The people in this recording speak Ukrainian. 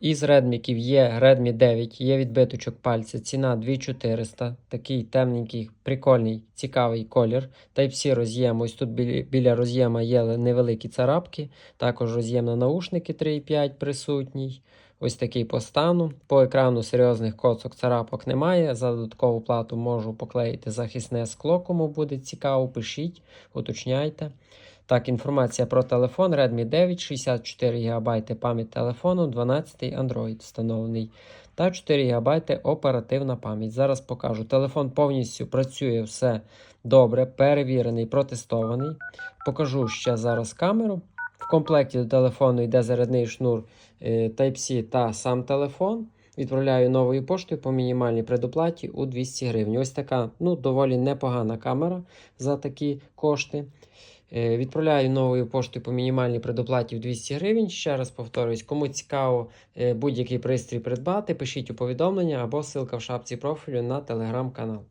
Із редміків є Redmi 9, є відбиточок пальця, ціна 2400. Такий темненький, прикольний, цікавий колір. Type-C роз'єм. Ось тут біля, біля роз'єма є невеликі царапки. Також роз'єм на наушники 3.5 присутній. Ось такий по стану. По екрану серйозних коцок царапок немає. За додаткову плату можу поклеїти захисне скло, кому буде цікаво, пишіть, уточняйте. Так, інформація про телефон Redmi 9, 64 ГБ пам'ять телефону, 12 Android встановлений та 4 ГБ оперативна пам'ять. Зараз покажу. Телефон повністю працює все добре, перевірений, протестований. Покажу ще зараз камеру. Комплекті до телефону йде зарядний шнур е, Type-C та сам телефон. Відправляю новою поштою по мінімальній предоплаті у 200 гривень. Ось така ну, доволі непогана камера за такі кошти. Е, Відправляю новою поштою по мінімальній предоплаті в 200 гривень. Ще раз повторюсь, кому цікаво е, будь-який пристрій придбати, пишіть у повідомлення або ссылка в шапці профілю на телеграм-канал.